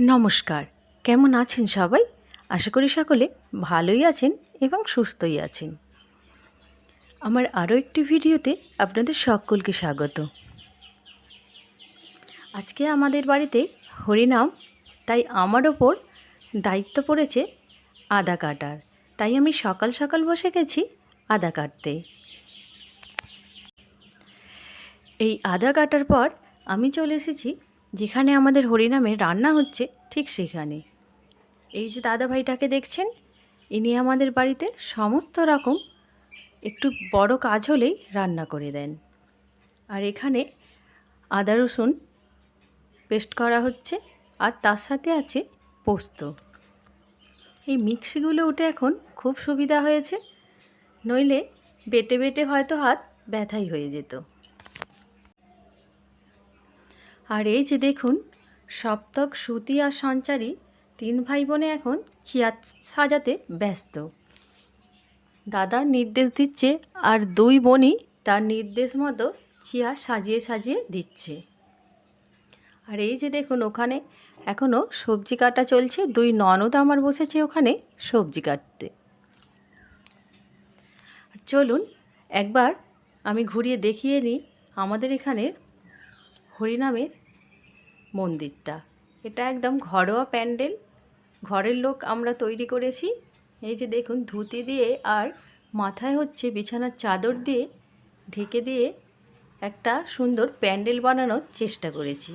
নমস্কার। কেমন আছেন সবাই? আশা করি সকলে ভালোই আছেন এবং সুস্থই আছেন। আমার আরও একটি ভিডিওতে আপনাদের সকলকে স্বাগত। আজকে আমাদের বাড়িতে হরিনাম, তাই আমার ওপর দায়িত্ব পড়েছে আদা কাটার। তাই আমি সকাল সকাল বসে গেছি আদা কাটতে। এই আদা কাটার পর আমি চলে এসেছি যেখানে আমাদের হরিনামে রান্না হচ্ছে, ঠিক সেখানে এই যে দাদা ভাইটাকে দেখছেন, ইনি আমাদের বাড়িতে সমস্ত রকম একটু বড় কাজ হলেই রান্না করে দেন। আর এখানে আদা রসুন পেস্ট করা হচ্ছে, আর তার সাথে আছে পোস্ত। এই মিক্সিগুলো উঠে এখন খুব সুবিধা হয়েছে, নইলে বেটে বেটে হয়তো হাত ব্যথাই হয়ে যেত। আর এই যে দেখুন, সপ্তক সুতি আর সঞ্চারী তিন ভাই বোনে এখন চেয়ার সাজাতে ব্যস্ত। দাদা নির্দেশ দিচ্ছে আর দুই বোনই তার নির্দেশ মতো চেয়ার সাজিয়ে সাজিয়ে দিচ্ছে। আর এই যে দেখুন, ওখানে এখনও সবজি কাটা চলছে। দুই ননদ আমার বসেছে ওখানে সবজি কাটতে। চলুন, একবার আমি ঘুরিয়ে দেখিয়ে নিই আমাদের এখানের হরিনামের মন্দিরটা। এটা একদম ঘরোয়া প্যান্ডেল। ঘরের লোক আমরা তৈরি করেছি। এই যে দেখুন, ধুতি দিয়ে আর মাথায় হচ্ছে বিছানার চাদর দিয়ে ঢেকে দিয়ে একটা সুন্দর প্যান্ডেল বানানোর চেষ্টা করেছি।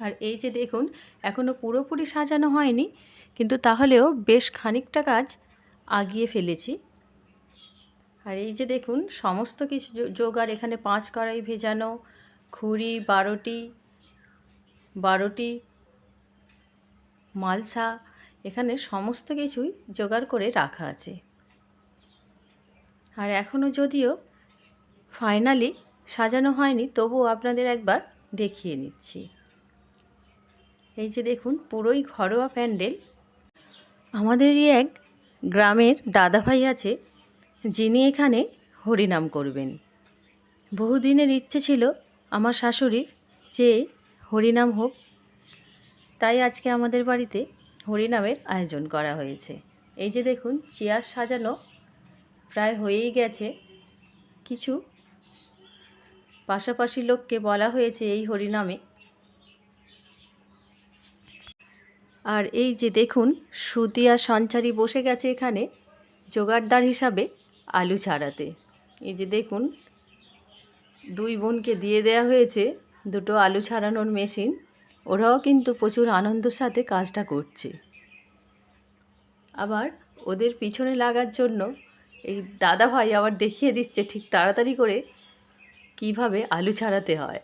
আর এই যে দেখুন এখনও পুরোপুরি সাজানো হয়নি, কিন্তু তাহলেও বেশ খানিকটা কাজ আগিয়ে ফেলেছি। আর এই যে দেখুন, সমস্ত কিছু জোগাড়, এখানে পাঁচ কড়াই ভেজানো খুরি বারোটি বারোটি মালসা এখানে সমস্ত কিছুই জোগাড় করে রাখা আছে। আর এখনও যদিও ফাইনালি সাজানো হয়নি, তবুও আপনাদের একবার দেখিয়ে নিচ্ছি। এই যে দেখুন, পুরোই ঘরোয়া প্যান্ডেল। আমাদেরই এক গ্রামের দাদাভাই আছে, যিনি এখানে হরিনাম করবেন। বহুদিনের ইচ্ছে ছিল আমার শাশুড়ির যে হরিনাম হোক। তাই আজকে আমাদের বাড়িতে হরিনামের আয়োজন করা হয়েছে। এই যে দেখুন চেয়ার সাজানো প্রায় হয়েই গেছে। কিছু পাশাপাশি লোককে বলা হয়েছে এই হরিনামে। আর এই যে দেখুন, শ্রুতি আর সঞ্চারী বসে গেছে এখানে জোগাড়দার হিসাবে আলু ছাড়াতে। এই যে দেখুন, দুই বোনকে দিয়ে দেয়া হয়েছে। দুটো আলু ছাড়ানোর মেশিন। ওরাও কিন্তু প্রচুর আনন্দের সাথে কাজটা করছে। আবার ওদের পিছনে লাগার জন্য এই দাদা ভাই আবার দেখিয়ে দিচ্ছে ঠিক তাড়াতাড়ি করে কীভাবে আলু ছাড়াতে হয়।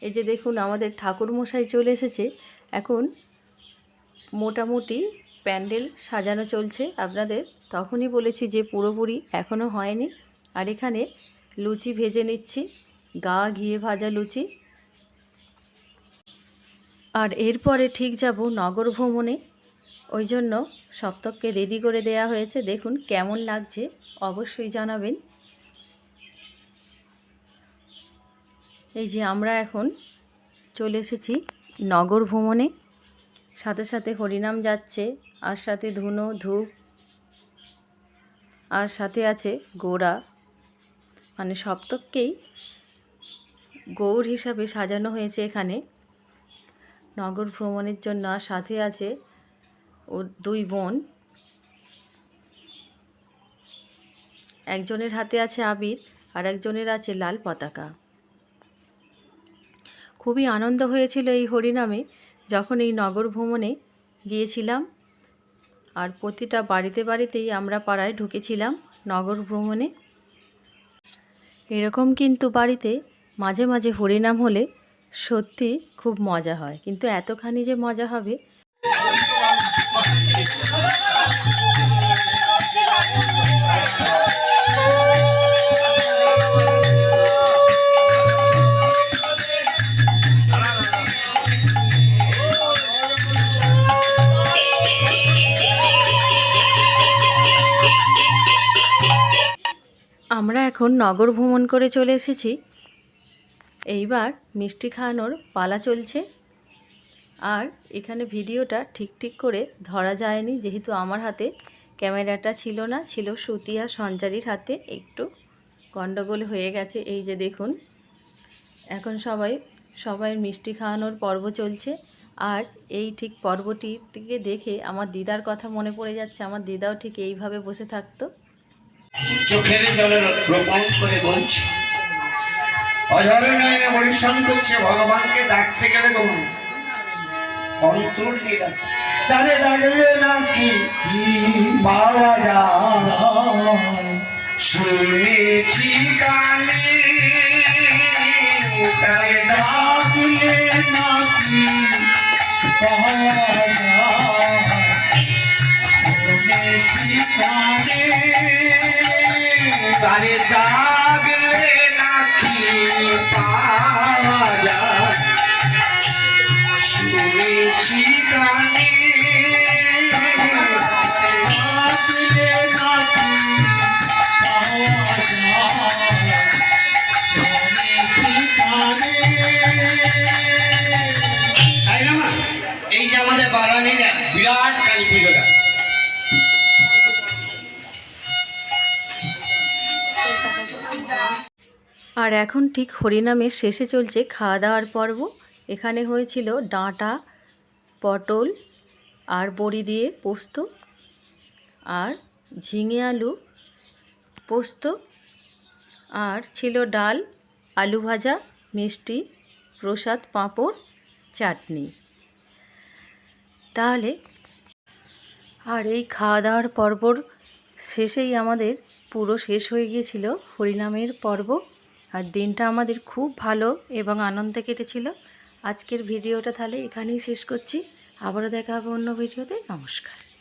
এই যে দেখুন আমাদের ঠাকুর মশাই চলে এসেছে। এখন মোটামুটি প্যান্ডেল সাজানো চলছে। আপনাদের তখনই বলেছি যে পুরোপুরি এখনও হয়নি। আর এখানে লুচি ভেজে নিচ্ছি। গা ঘিয়ে ভাজা লুচি। আর এরপরে ঠিক যাব নগর ভ্রমণে। ওই জন্য সপ্তককে রেডি করে দেয়া হয়েছে। দেখুন কেমন লাগছে, অবশ্যই জানাবেন। এই যে আমরা এখন চলে এসেছি নগর ভ্রমণে। সাথে সাথে হরিনাম যাচ্ছে, আর সাথে ধুনো, ধূপ, আর সাথে আছে গোড়া। মানে সপ্তককেই গৌর হিসাবে সাজানো হয়েছে এখানে। নগর ভ্রমণের জন্য সাথে আছে ওর দুই বোন। একজনের হাতে আছে আবির, আর একজনের আছে লাল পতাকা। খুবই আনন্দ হয়েছিল এই হরিনামে যখন এই নগর ভ্রমণে গিয়েছিলাম। আর প্রতিটা বাড়িতে বাড়িতেই আমরা পাড়ায় ঢুকেছিলাম নগর ভ্রমণে। এরকম কিন্তু বাড়িতে মাঝে মাঝে হরিনাম হলে সত্যি খুব মজা হয়। কিন্তু এতখানি যে মজা হবে? আমরা এখন নগর ভ্রমণ করে চলে এসেছি। এইবার মিষ্টি খাওয়ানোর পালা চলছে। আর এখানে ভিডিওটা ঠিক ঠিক করে ধরা যায়নি, যেহেতু আমার হাতে ক্যামেরাটা ছিল না, ছিল সুতি আর সঞ্চারীর হাতে। একটু গণ্ডগোল হয়ে গেছে, এই যে দেখুন। এখন সবাই সবাই মিষ্টি খাওয়ানোর পর্ব চলছে। আর এই ঠিক পর্বটির দিকে দেখে আমার দিদার কথা মনে পড়ে যাচ্ছে, আমার দিদাও ঠিক এইভাবে বসে থাকতো। চোখের জলের রোপণ করে বলছে। অঝরে নয়নে পরিশ্রম করছে, ভগবানকে ডাকতে গেলে বলুন। অন্তর ডাকলে নাকি শুনেছি ডাকলে নাকি শুনেছি তারে ডাকলে নাকি পাওয়া শুনেছি কানে ডাকলে নাকি পাওয়া যায়? শুনেছি কানে তাই না মা? এই যে আমাদের বারানির বিরাট কালী পুজোটা। আর এখন ঠিক হরিনামের শেষে চলছে খাওয়া দাওয়ার পর্ব। এখানে হয়েছিল ডাঁটা, পটল আর বড়ি দিয়ে পোস্ত আর ঝিঙে আলু পোস্ত আর ছিল ডাল, আলু ভাজা, মিষ্টি, প্রসাদ, পাঁপড়, চাটনি। তাহলে আর এই খাওয়া দাওয়ার পর্বর শেষেই আমাদের পুরো শেষ হয়ে গিয়েছিল হরিনামের পর্ব। আর দিনটা আমাদের খুব ভালো এবং আনন্দে কেটেছিল। আজকের ভিডিওটা তাহলে এখানেই শেষ করছি। আবারও দেখা হবে অন্য ভিডিওতে। নমস্কার।